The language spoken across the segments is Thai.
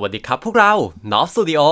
วัสดีครับพวกเรา n o f Studio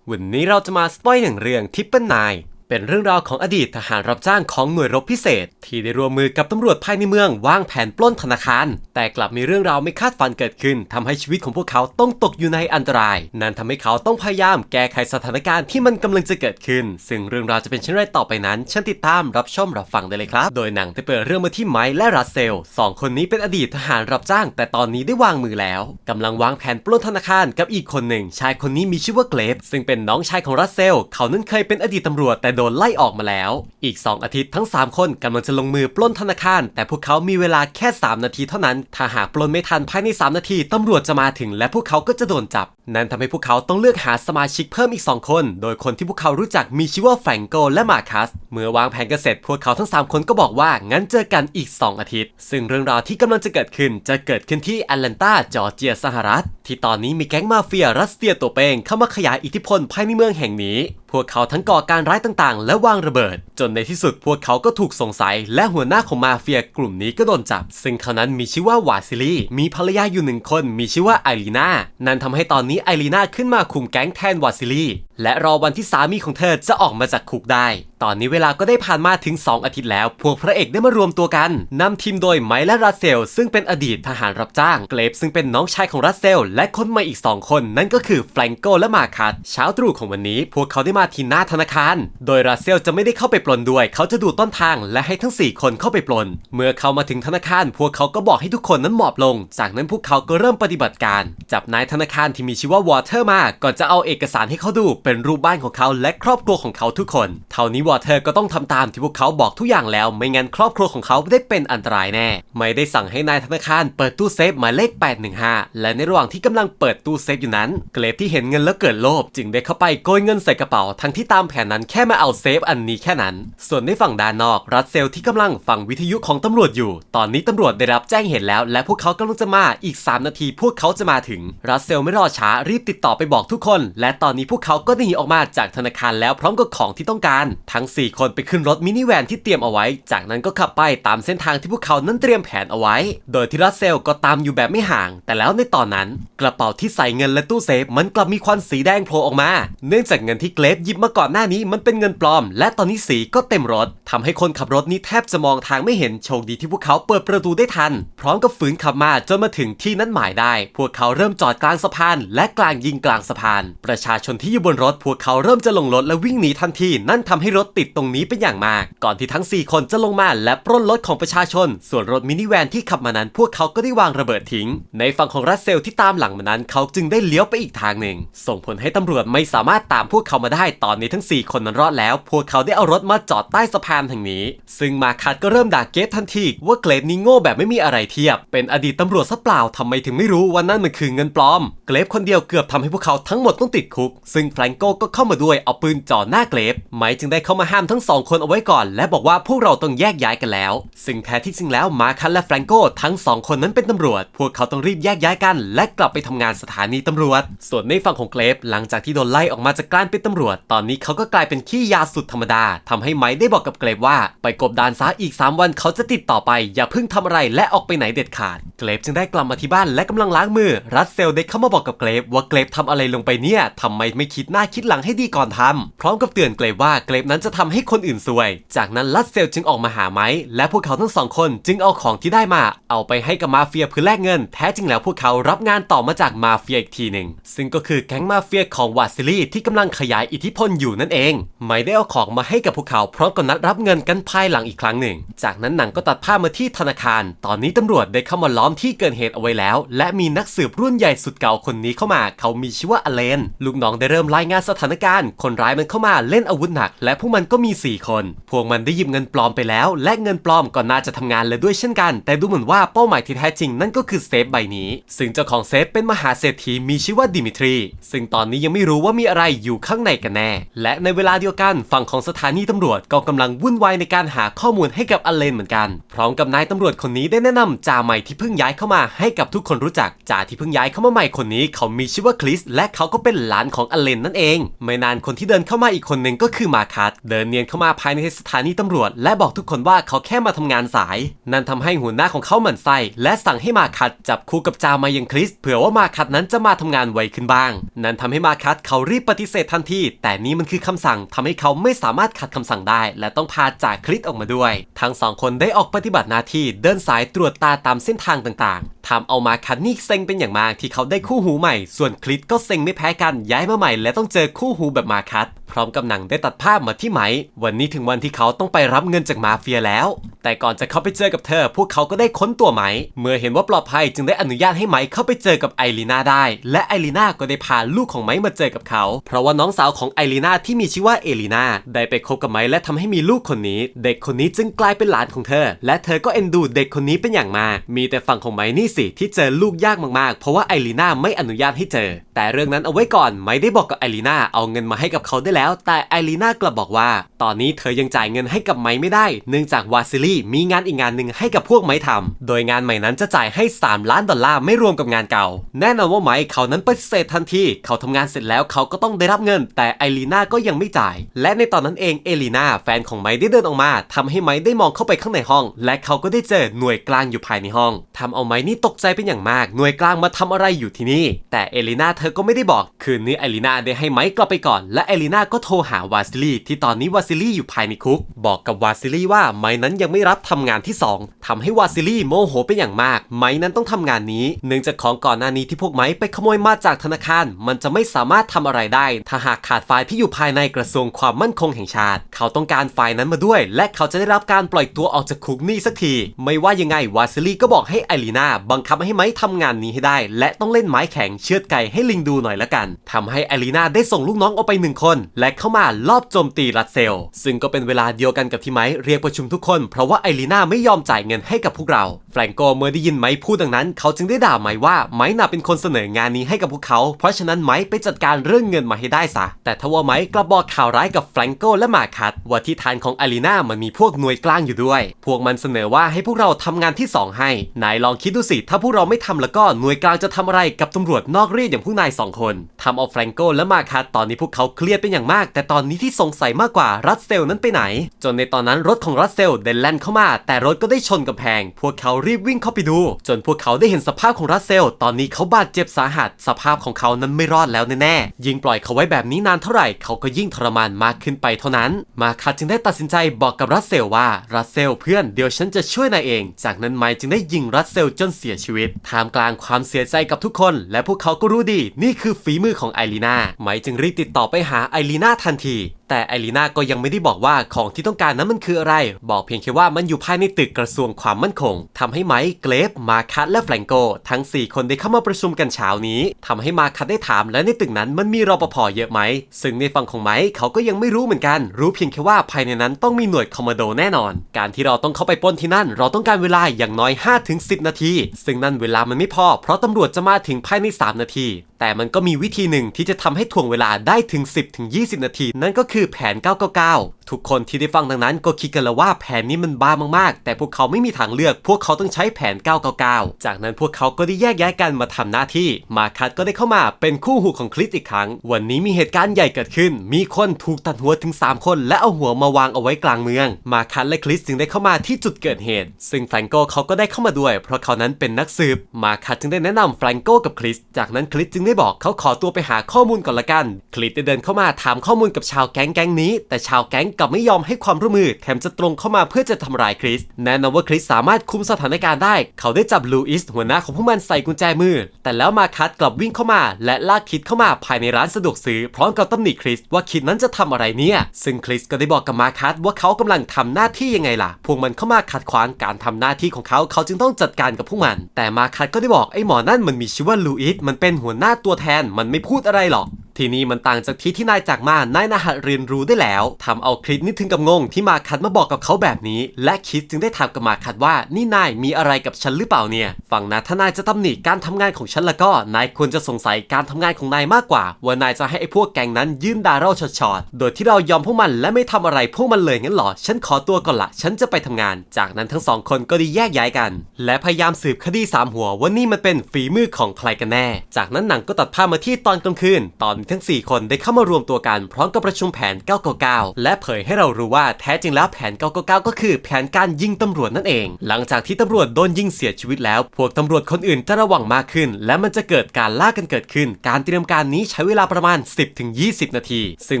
วันนี้เราจะมาสปอยหนึ่งเรื่องที่เป็นนาย เป็นเรื่องราวของอดีตทหารรับจ้างของหน่วยรบพิเศษ ที่ได้ร่วมมือกับตำรวจภายในเมืองวางแผนปล้นธนาคาร แต่กลับมีเรื่องราวไม่คาดฝันเกิดขึ้นทำให้ชีวิตของพวกเขาต้องตกอยู่ในอันตราย นั่นทำให้เขาต้องพยายามแก้ไขสถานการณ์ที่มันกำลังจะเกิดขึ้น ซึ่งเรื่องราวจะเป็นเช่นไรต่อไปนั้นเชิญติดตามรับชมรับฟังได้เลยครับ โดยหนังได้เปิดเรื่องมาที่ไมค์และรัสเซลสองคนนี้เป็นอดีตทหารรับจ้าง แต่ตอนนี้ได้วางมือแล้วกำลังวางแผนปล้นธนาคารกับอีกคนหนึ่ง ชายคนนี้มีชื่อว่าเกรฟซึ่งเป็นน้องชายของรัสเซลเขานั้นเคยเป็นอดีตตำรวจแต่โดนไล่ออกมาแล้ว อีก 2 อาทิตย์ทั้ง 3 คนกำลังจะลงมือปล้นธนาคาร แต่พวกเขามีเวลาแค่ 3 นาทีเท่านั้น ถ้าหากปล้นไม่ทันภายใน 3 นาทีตำรวจจะมาถึงและพวกเขาก็จะโดนจับ นั่นทำให้พวกเขาต้องเลือกหาสมาชิกเพิ่มอีก 2 คน โดยคนที่พวกเขารู้จักมีชื่อว่าแฟรงโกและมาคัส เมื่อวางแผนกันเสร็จพวกเขาทั้ง 3 คนก็บอกว่า งั้นเจอกันอีก 2 อาทิตย์ ซึ่งเรื่องราวที่กำลังจะเกิดขึ้นจะเกิดขึ้นที่แอตแลนตาจอร์เจียสหรัฐ ที่ตอนนี้มีแก๊งมาเฟียรัสเซียตัวเป้งเข้ามาขยายอิทธิพลภายในเมืองแห่งนี้ พวกเขาทั้งก่อการร้ายต่างๆ และวางระเบิด จนในที่สุดพวกเขาก็ถูกสงสัย และหัวหน้าของมาเฟียกลุ่มนี้ก็โดนจับ ซึ่งเขานั้นมีชื่อว่าวาซิลีมีภรรยาอยู่หนึ่งคน มีชื่อว่าไอรีนานั่นทำให้ตอนนี้ไอรีนาขึ้นมาคุมแก๊งแทนวาซิลีและรอวันที่สามีของเธอจะออกมาจากคุกได้ ตอนนี้เวลาก็ได้ผ่านมาถึง 2 อาทิตย์แล้ว พวกพระเอกได้มารวมตัวกันนำทีมโดยไมค์และรัสเซล ซึ่งเป็นอดีตทหารรับจ้าง เกรฟซึ่งเป็นน้องชายของรัสเซล และคนใหม่อีก 2 คน นั่นก็คือแฟรงโกและมาคัสเช้าตรู่ของวันนี้ พวกเขาได้มาที่หน้าธนาคาร โดยรัสเซลจะไม่ได้เข้าไปปล้นด้วย เขาจะดูต้นทางและให้ทั้ง 4 คนเข้าไปปล้นเมื่อเขามาถึงธนาคาร พวกเขาก็บอกให้ทุกคนนั้นหมอบลง จากนั้นพวกเขาก็เริ่มปฏิบัติการ จับนายธนาคารที่มีชื่อว่าวอเตอร์มาก่อนจะเอาเอกสารให้เขาดูเป็นรูปบ้านของเขาและครอบครัวของเขาทุกคน เท่านี้วอเตอก็ต้องทำตามที่พวกเขาบอกทุกอย่างแล้ว ไม่งั้นครอบครัวของเขาได้เป็นอันตรายแน่ ไม่ได้สั่งให้นายธนาคารเปิดตู้เซฟหมายเลข 815 และในระหว่างที่กำลังเปิดตู้เซฟอยู่นั้น เกรฟที่เห็นเงินแล้วเกิดโลภจึงได้เข้าไปโกยเงินใส่กระเป๋า ทั้งที่ตามแผนนั้นแค่มาเอาเซฟอันนี้แค่นั้น ส่วนในฝั่งด้านนอก รัสเซลที่กำลังฟังวิทยุของตำรวจอยู่ ตอนนี้ตำรวจได้รับแจ้งเหตุแล้ว และพวกเขากำลังจะมาอีก 3 นาที พวกเขาจะมาถึง รัสเซลไม่รอช้ารีบติดต่อไปบอกทุกคน และตอนนี้พวกเขาก็หนีออกมาจากธนาคารแล้วพร้อมกับของที่ต้องการทั้ง 4 คนไปขึ้นรถมินิแวนที่เตรียมเอาไว้ จากนั้นก็ขับไปตามเส้นทางที่พวกเขานั้นเตรียมแผนเอาไว้ โดยที่รัสเซลก็ตามอยู่แบบไม่ห่าง แต่แล้วในตอนนั้น กระเป๋าที่ใส่เงินและตู้เซฟมันกลับมีควันสีแดงโผล่ออกมา เนื่องจากเงินที่เกรฟหยิบมาก่อนหน้านี้มันเป็นเงินปลอม และตอนนี้สีก็เต็มรถทำให้คนขับรถนี้แทบจะมองทางไม่เห็นโชคดีที่พวกเขาเปิดประตูได้ทัน พร้อมกับฝืนขับมาจนมาถึงที่นัดหมายได้ พวกเขาเริ่มจอดกลางสะพาน และกลางยิงกลางสะพาน ประชาชนที่อยู่บนรถ พวกเขาเริ่มจะลงรถและวิ่งหนีทันที นั่นทำให้รถติดตรงนี้เป็นอย่างมาก ก่อนที่ทั้ง 4 คนจะลงมาและปล้นรถของประชาชน ส่วนรถมินิแวนที่ขับมานั้น พวกเขาก็ได้วางระเบิดทิ้ง ในฝั่งของรัสเซลที่ตามหลังมานั้น เขาจึงได้เลี้ยวไปอีกทางหนึ่ง ส่งผลให้ตำรวจไม่สามารถตามพวกเขามาได้ตอนนี้ทั้ง 4 คนนั้นรอดแล้ว พวกเขาได้เอารถมาจอดใต้สะพานแห่งนี้ ซึ่งมาคัดก็เริ่มด่าเกฟทันทีว่าเกรฟนี่โง่แบบไม่มีอะไรเทียบ เป็นอดีตตำรวจซะเปล่าทำไมถึงไม่รู้ว่านั่นมันคือเงินปลอม เกรฟคนเดียวเกือบทำให้พวกเขาทั้งหมดต้องติดคุก ซึ่งแฟรงโกก็เข้ามาด้วยเอาปืนจ่อหน้าเกรฟไมจึงได้เข้ามาห้ามทั้งสองคนเอาไว้ก่อน และบอกว่าพวกเราต้องแยกย้ายกันแล้ว ซึ่งแท้ที่จริงแล้วมาคันและแฟรงโกทั้งสองคนนั้นเป็นตำรวจ พวกเขาต้องรีบแยกย้ายกัน และกลับไปทำงานสถานีตำรวจ ส่วนในฝั่งของเกรฟหลังจากที่โดนไล่ออกมาจากการเป็นตำรวจ ตอนนี้เขาก็กลายเป็นขี้ยาสุดธรรมดาทำให้ไมค์ได้บอกกับเกรฟว่า ไปกบดานซะอีก 3 วันเขาจะติดต่อไป อย่าเพิ่งทำอะไรและออกไปไหนเด็ดขาด เกรฟจึงได้กลับมาที่บ้านและกำลังล้างมือ รัสเซลได้เข้ามาบอกกับเกรฟว่าเกรฟทำอะไรลงไปเนี่ยทำไมไม่คิดหน้าคิดหลังให้ดีก่อนทำพร้อมกับเตือนเกรฟว่าเกรฟนั้นจะทำให้คนอื่นซวย จากนั้นรัสเซลจึงออกมาหาไมค์และพวกเขาทั้งสองคนจึงเอาของที่ได้มา เอาไปให้กับมาเฟียเพื่อแลกเงิน แท้จริงแล้วพวกเขารับงานต่อมาจากมาเฟียอีกทีหนึ่งซึ่งก็คือแก๊งมาเฟียของวาซิลีที่กำลังขยายอิทธิพลอยู่นั่นเอง ไม่ได้เอาของมาให้กับพวกเขาพร้อมกับนัดรับเงินกันภายหลังอีกครั้งหนึ่ง จากนั้นหนังก็ตัดภาพมาที่ธนาคาร ตอนนี้ตำรวจได้เข้ามาล้อมที่เกิดเหตุเอาไว้แล้ว และมีนักสืบรุ่นใหญ่สุดเก่าคนนี้เข้ามา เขามีชื่อว่าอเลน ลูกน้องได้เริ่มรายงานสถานการณ์ คนร้ายมันเข้ามาเล่นอาวุธหนัก และพวกมันก็มี 4 คน พวกมันได้หยิบเงินปลอมไปแล้ว และเงินปลอมก็น่าจะทำงานเลยด้วยเช่นกัน แต่ดูเหมือนว่าเป้าหมายที่แท้จริงนั่นก็คือเซฟใบนี้ ซึ่งเจ้าของเซฟเป็นมหาเศรษฐีมีชื่อว่าดิมิทรี ซึ่งตอนนี้ยังไม่รู้ว่ามีอะไรอยู่ข้างในกันแน่ และในเวลาเดียวกันฝั่งของสถานีตำรวจก็กำลังวุ่นวายในการหาข้อมูลให้กับอเลนเหมือนกัน พร้อมกับนายตำรวจคนนี้ได้แนะนำจ่าใหม่ที่เพิ่งย้ายเข้ามาให้กับทุกคนรู้จักจ่าที่เพิ่งย้ายเข้ามาใหม่คนนี้เขามีชื่อว่าคริสและเขาก็เป็นหลานของอเลนนั่นเอง ไม่นานคนที่เดินเข้ามาอีกคนหนึ่งก็คือมาคัสเดินเนียนเข้ามาภายในสถานีตำรวจ และบอกทุกคนว่าเขาแค่มาทำงานสาย นั่นทำให้หัวหน้าของเขาหมั่นไส้และสั่งให้มาคัดจับคู่กับจามายังคริสเผื่อว่ามาคัดนั้นจะมาทำงานไวขึ้นบ้าง นั่นทำให้มาคัดเขารีบปฏิเสธทันทีแต่นี่มันคือคำสั่งทำให้เขาไม่สามารถขัดคำสั่งได้ และต้องพาจากคริสออกมาด้วย ทั้งสองคนได้ออกปฏิบัติหน้าที่เดินสายตรวจตาตามเส้นทางต่างๆทำเอามาคันนี่เซ็งเป็นอย่างมากที่เขาได้คู่หูใหม่ ส่วนคลิตก็เซ็งไม่แพ้กันย้ายมาใหม่และต้องเจอคู่หูแบบมาคัด พร้อมกับหนังได้ตัดภาพมาที่ไหม วันนี้ถึงวันที่เขาต้องไปรับเงินจากมาเฟียแล้ว แต่ก่อนจะเข้าไปเจอกับเธอ พวกเขาก็ได้ค้นตัวไหม เมื่อเห็นว่าปลอดภัยจึงได้อนุญาตให้ไหมเข้าไปเจอกับไอรีนาได้ และไอรีนาก็ได้พาลูกของไหมมาเจอกับเขา เพราะว่าน้องสาวของไอรีนาที่มีชื่อว่าเอลีนาได้ไปคบกับไหมและทำให้มีลูกคนนี้ เด็กคนนี้จึงกลายเป็นหลานของเธอ และเธอก็เอ็นดูเด็กคนนี้เป็นอย่างมาก มีแต่ฝั่งของไหมนี่สิที่เจอลูกยากมากๆ เพราะว่าไอรีนาไม่อนุญาตให้เจอ แต่เรื่องนั้นเอาไว้ก่อนไหมได้บอกกับไอรีนาเอาเงินมาให้กับเขาได้แล้วแต่ไอรีนากลับบอกว่า ตอนนี้เธอยังจ่ายเงินให้กับไหมไม่ได้ เนื่องจากวาซิลี่มีงานอีกงานหนึ่งให้กับพวกไหมทำโดยงานใหม่นั้นจะจ่ายให้ 3 ล้านดอลลาร์ไม่รวมกับงานเก่า แน่นอนว่าไหมเขานั้นปฏิเสธทันทีเขาทำงานเสร็จแล้วเขาก็ต้องได้รับเงิน แต่ไอรีนาก็ยังไม่จ่าย และในตอนนั้นเองเอลีนาแฟนของไหมได้เดินออกมาทำให้ไหมได้มองเข้าไปข้างในห้อง และเขาก็ได้เจอหน่วยกลางอยู่ภายในห้องทำเอาไหมนี่ตกใจเป็นอย่างมาก หน่วยกลางมาทำอะไรอยู่ที่นี่ แต่เอลีนาเธอก็ไม่ได้บอก คืนนี้เอลีนาได้ให้ไหมกลับไปก่อน และเอลีนาก็โทรหาวาซิลีที่ตอนนี้วาซิลีอยู่ภายในคุก บอกกับวาซิลีว่าไม้นั้นยังไม่รับทำงานที่ 2ทำให้วาซิลีโมโหเป็นอย่างมาก ไม้นั้นต้องทำงานนี้เนื่องจากของก่อนหน้านี้ที่พวกไม้ไปขโมยมาจากธนาคาร มันจะไม่สามารถทำอะไรได้ ถ้าหากขาดไฟล์ที่อยู่ภายในกระทรวงความมั่นคงแห่งชาติ เขาต้องการไฟล์นั้นมาด้วย และเขาจะได้รับการปล่อยตัวออกจากคุกนี่สักที ไม่ว่ายังไงวาซิลีก็บอกให้ไอรีนาบังคับให้ไม้ทำงานนี้ให้ได้ และต้องเล่นไม้แข็งเชือดไก่ให้ลิงดูหน่อยละกันทำให้ไอรีนาได้ส่งลูกน้องออกไปหนึ่งคนและเข้ามาลอบโจมตีรัสเซล ซึ่งก็เป็นเวลาเดียวกันกับที่ไมค์เรียกประชุมทุกคน เพราะว่าไอรีนาไม่ยอมจ่ายเงินให้กับพวกเรา แฟรงโกเมื่อได้ยินไม้พูดดังนั้น เขาจึงได้ด่าไม้ว่าไม้น่ะเป็นคนเสนองานนี้ให้กับพวกเขา เพราะฉะนั้นไม้ไปจัดการเรื่องเงินมาให้ได้ซะ แต่ทว่าไม้กลับบอกข่าวร้ายกับแฟรงโกและมาคัตว่าที่ฐานของไอรีนามันมีพวกหน่วยกลางอยู่ด้วย พวกมันเสนอว่าให้พวกเราทำงานที่สองให้นายลองคิดดูสิถ้าพวกเราไม่ทำแล้วก็หน่วยกลางจะทำอะไรกับตำรวจนอกรีดอย่างพวกนายสองคนทำเอาแฟรงโกและมาคัตตอนนี้พวกเขาเครียดเป็นอย่างมาก แต่ตอนนี้ที่สงสัยมากกว่ารัสเซลนั้นไปไหน จนในตอนนั้นรถของรัสเซลเดนแลนเข้ามา แต่รถก็ได้ชนกำแพงพวกเขารีบวิ่งเข้าไปดู จนพวกเขาได้เห็นสภาพของรัสเซล ตอนนี้เขาบาดเจ็บสาหัส สภาพของเขานั้นไม่รอดแล้วแน่ๆยิ่งปล่อยเขาไว้แบบนี้นานเท่าไหร่เขาก็ยิ่งทรมานมากขึ้นไปเท่านั้น มาคัดจึงได้ตัดสินใจบอกกับรัสเซลว่ารัสเซลเพื่อนเดี๋ยวฉันจะช่วยนายเอง จากนั้นไมจึงได้ยิงรัสเซลจนเสียชีวิตท่ามกลางความเสียใจกับทุกคน และพวกเขาก็รู้ดี นี่คือฝีมือของไอรีนาไมจึงรีบติดต่อไปหาไอรีนาทันทีแต่ไอรีนาก็ยังไม่ได้บอกว่าของที่ต้องการนั้นมันคืออะไร บอกเพียงแค่ว่ามันอยู่ภายในตึกกระทรวงความมั่นคงทำให้ไมค์เกรฟมาคัตและแฟรงโก ทั้ง 4 คนได้เข้ามาประชุมกันเช้านี้ทำให้มาคัตได้ถามและในตึกนั้นมันมีรปภเยอะไหม ซึ่งในฝั่งของไมค์เขาก็ยังไม่รู้เหมือนกัน รู้เพียงแค่ว่าภายในนั้นต้องมีหน่วยคอมมานโดแน่นอน การที่เราต้องเข้าไปปล้นที่นั่น เราต้องการเวลาอย่างน้อย 5-10 นาที ซึ่งนั่นเวลามันไม่พอ เพราะตำรวจจะมาถึงภายใน 3 นาทีแต่มันก็มีวิธีหนึ่งที่จะทำให้ถ่วงเวลาได้ถึง 10-20 นาที นั่นก็คือแผน 999 ทุกคนที่ได้ฟังดังนั้นก็คิดกันแล้วว่าแผนนี้มันบ้ามากๆ แต่พวกเขาไม่มีทางเลือก พวกเขาต้องใช้แผน 999 จากนั้นพวกเขาก็ได้แยกย้ายกันมาทำหน้าที่ มาคัดก็ได้เข้ามาเป็นคู่หูของคลิสอีกครั้ง วันนี้มีเหตุการณ์ใหญ่เกิดขึ้น มีคนถูกตัดหัวถึง 3 คน และเอาหัวมาวางเอาไว้กลางเมือง มาคัดและคลิสจึงได้เข้ามาที่จุดเกิดเหตุ ซึ่งแฟรงโกเขาก็ได้เข้ามาด้วย เพราะเขานั้นเป็นนักสืบ มาคัดจึงได้แนะนำแฟรงโกกับคลิสจากนั้นคลิสจึงได้บอกเขาขอตัวไปหาข้อมูลก่อนละกัน คลิสได้เดินเข้ามาถามข้อมูลกับชาวแก๊งแก๊งนี้ แต่ชาวแก๊งกลับไม่ยอมให้ความร่วมมือแถมจะตรงเข้ามาเพื่อจะทำร้ายคริสแน่นอนว่าคริสสามารถคุมสถานการณ์ได้ เขาได้จับลูอิสหัวหน้าของพวกมันใส่กุญแจมือ แต่แล้วมาคัดกลับวิ่งเข้ามา และลากคิดเข้ามาภายในร้านสะดวกซื้อพร้อมกับตำหนิคริสว่าคิดนั้นจะทำอะไรเนี่ย ซึ่งคริสก็ได้บอกกับมาคัดว่าเขากำลังทำหน้าที่ยังไงล่ะ พวกมันเข้ามาขัดขวางการทำหน้าที่ของเขา เขาจึงต้องจัดการกับพวกมัน แต่มาคัดก็ได้บอกไอ้หมอนั่นมันมีชื่อว่าลูอิส มันเป็นหัวหน้าตัวแทนมันไม่พูดอะไรหรอก ทีนี้มันต่างจากที่ที่นายจากมานายนาหัดเรียนรู้ได้แล้วทำเอาคริสนี่ถึงกับงงที่มาคัดมาบอกกับเขาแบบนี้ และคริสจึงได้ถามกับมาคัดว่านี่นายมีอะไรกับฉันหรือเปล่าเนี่ยฝั่งนะถ้านายจะตำหนิการทำงานของฉันแล้วก็นายควรจะสงสัยการทำงานของนายมากกว่า ว่านายจะให้ไอ้พวกแกงนั้นยื่นดาเราช็อตๆโดยที่เรายอมพวกมันและไม่ทำอะไรพวกมันเลยงั้นหรอฉันขอตัวก่อนละฉันจะไปทำงาน จากนั้นทั้งสองคนก็ได้แยกย้ายกัน และพยายามสืบคดีสามหัวว่านี่มันเป็นฝีมือของใครกันแน่ จากนั้นหนังก็ตัดภาพมาที่ตอนกลางคืนตอนทั้ง 4 คนได้เข้ามารวมตัวกันพร้อมกับประชุมแผน 999 และเผยให้เรารู้ว่าแท้จริงแล้วแผน 999 ก็คือแผนการยิงตำรวจนั่นเอง หลังจากที่ตำรวจโดนยิงเสียชีวิตแล้ว พวกตำรวจคนอื่นจะระวังมากขึ้น และมันจะเกิดการล่ากันเกิดขึ้น การเตรียมการนี้ใช้เวลาประมาณ 10-20 นาที ซึ่ง